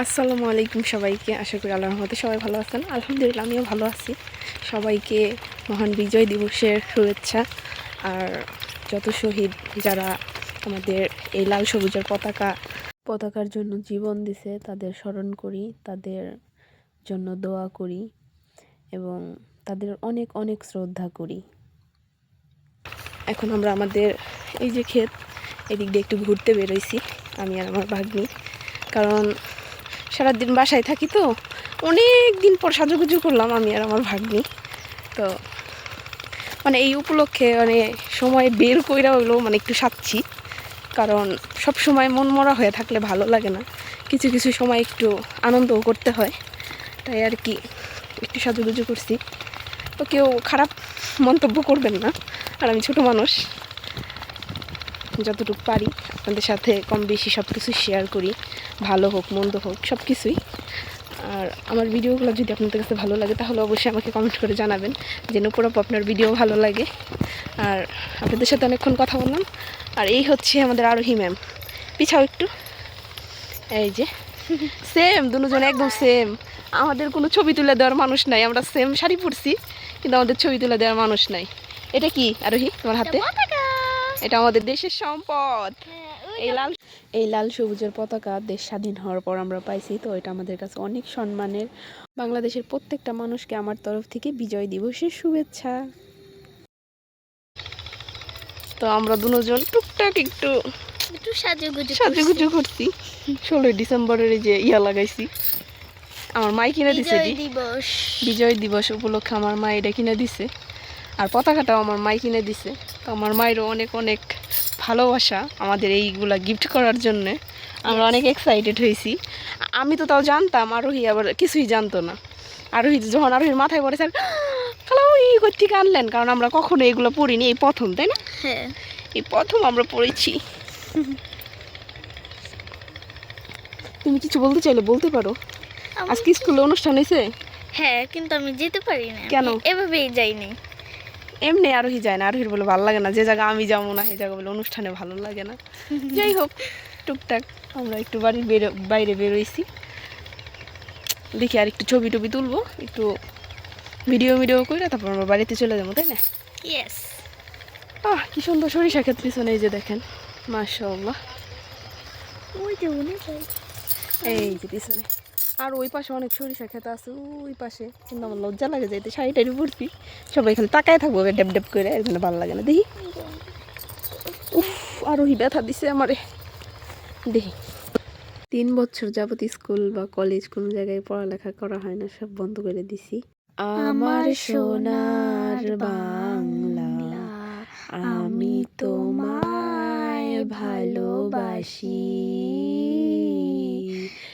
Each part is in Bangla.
আসসালামু আলাইকুম সবাইকে, আশা করি আল্লাহর রহমতে সবাই ভালো আছেন। আলহামদুলিল্লাহ, আমিও ভালো আছি। সবাইকে মহান বিজয় দিবসের শুভেচ্ছা। আর যত শহীদ যারা আমাদের এই লাল সবুজের পতাকা, পতাকার জন্য জীবন দিছে, তাদের স্মরণ করি, তাদের জন্য দোয়া করি এবং তাদের অনেক অনেক শ্রদ্ধা করি। এখন আমরা আমাদের এই যে ক্ষেত, এদিক দিয়ে একটু ঘুরতে বেরোইছি, আমি আর আমার ভাগ্নি। কারণ সারাদিন বাসায় থাকি তো, অনেক দিন পর সাজুগুজু করলাম আমি আর আমার ভাগ্নি। তো মানে এই উপলক্ষে মানে সময় বের কইরা হইলেও মানে একটু সাচ্ছি। কারণ সব সময় মন মরা হয়ে থাকলে ভালো লাগে না। কিছু কিছু সময় একটু আনন্দও করতে হয়। তাই আর কি একটু সাজুগুজু করছি। তো কেউ খারাপ মন্তব্য করবেন না, আর আমি ছোট মানুষ। যতটুকু পারি আপনাদের সাথে কম বেশি সব কিছু শেয়ার করি। ভালো হোক মন্দ হোক সব কিছুই। আর আমার ভিডিওগুলো যদি আপনাদের কাছে ভালো লাগে তাহলে অবশ্যই আমাকে কমেন্ট করে জানাবেন যে নুপুরপ আপনার ভিডিও ভালো লাগে। আর আপনাদের সাথে অনেকক্ষণ কথা বললাম। আর এই হচ্ছে আমাদের আরোহী ম্যাম পিছাও একটু। এই যে সেম দুজন একদম সেম আমাদের কোনো ছবি তুলে দেওয়ার মানুষ নাই আমরা সেম শাড়ি পরছি কিন্তু আমাদের ছবি তুলে দেওয়ার মানুষ নাই। এটা কি আরোহী তোমার হাতে? এটা আমাদের দেশের সম্পদ। এই লাল এই লাল সবুজের পতাকা দেশ স্বাধীন হওয়ার পর আমরা পাইছি তো এটা আমাদের কাছে অনেক সম্মানের। বাংলাদেশের প্রত্যেকটা মানুষকে আমার তরফ থেকে বিজয় দিবসের শুভেচ্ছা। তো আমরা দুজন টুকটাক একটু একটু সাজুগুজু সাজুগুজু করছি। ষোলোই ডিসেম্বরের এই যে ইয়া লাগাইছি আমার মাই কিনে দিছে দিবস। বিজয় দিবস উপলক্ষে আমার মা এটা কিনে দিছে। আর পতাকাটাও আমার মাই কিনে দিছে। তো আমার মায়েরও অনেক অনেক ভালোবাসা আমাদের এইগুলা গিফট করার জন্য। আমরা অনেক এক্সাইটেড হয়েছি। আমি তো তাও জানতাম আরোহী আবার কিছুই জানতো না। আরোহী যখন আরোহীর মাথায় পড়েছে খালা ওই থেকে আনলেন? কারণ আমরা কখনো এগুলো পড়িনি এই প্রথম তাই না? হ্যাঁ। এই প্রথম আমরা পড়েছি। তুমি কিছু বলতে চাইলে বলতে পারো। আজকে স্কুলে অনুষ্ঠান হয়েছে? হ্যাঁ কিন্তু আমি যেতে পারি না। কেন? এভাবেই যাইনি। এমনি আরোহী যায় না আরোহীর বলে ভালো লাগে না। যে জায়গা আমি যাব না সেই জায়গা বলে অনুষ্ঠানে ভালো লাগে না। যাই হোক টুকটাক আমরা একটু বাড়ির বেরো বাইরে বেরোইছি। দেখি আর একটু ছবি টবি তুলবো একটু ভিডিও ভিডিও করে তারপর আমরা বাড়িতে চলে যাব তাই না? ইয়েস আহ কি সুন্দর সরিষা ক্ষেত পিছনে এই যে দেখেন মাশাল্লাহ ওই যে এই যে পিছনে। আর ওই পাশে অনেক সরিষা ক্ষেত আছে, ওই পাশে। কিন্তু আমার লজ্জা লাগে যাইতে শাড়ি টাড়ি সবাই এখানে তাকায় থাকব ডেপ ডেপ করে এখানে ভালো লাগে না। দেখি। উফ, আরও হি ব্যথা দিছে আমারে। দেখি। তিন বছর যাবত স্কুল বা কলেজ কোনো জায়গায় পড়ালেখা করা হয় না, সব বন্ধ করে দিছি। আমার সোনার বাংলা, আমি তোমায় ভালোবাসি।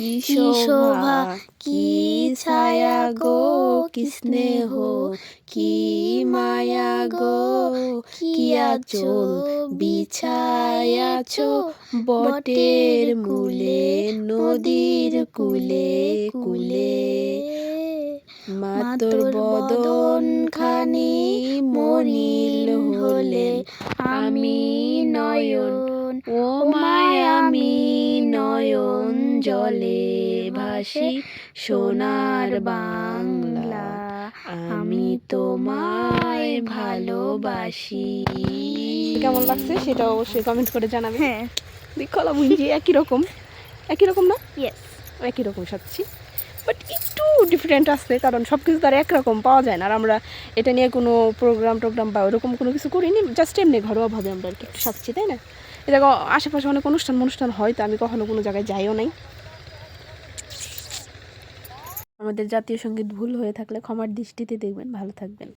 কি শোভা কি ছায়া গো কি স্নেহ কি মায়া গো কি আচল বিছায়াছো বটের মূলে নদীর কুলে কুলে। মাতর বদন খানি মনিল হলে আমি নয়ন ও মায় আমি নয়ন জলে ভাসি সোনার বাংলা। আমি তোমায় ভালোবাসি। কেমন লাগছে? সেটা অবশ্যই কমেন্ট করে জানাবে। হ্যাঁ। দেখলা বুঝি একই রকম। একই রকম না? ইয়েস একই রকম সাচ্ছি বাট একটু ডিফারেন্ট আছে কারণ সব কিছু তার একরকম পাওয়া যায় না। আর আমরা এটা নিয়ে কোনো প্রোগ্রাম টোগ্রাম বা ওরকম কোনো কিছু করিনি। জাস্ট এমনি ঘরোয়াভাবে আমরা আর কি একটু সাচ্ছি তাই না? এ দেখো আশেপাশে অনেক অনুষ্ঠান অনুষ্ঠান হয়, তো আমি কখনো কোনো জায়গায় যাইও নাই। আমাদের জাতীয় সংগীত ভুল হয়ে থাকলে ক্ষমার দৃষ্টিতে দেখবেন, ভালো থাকবেন।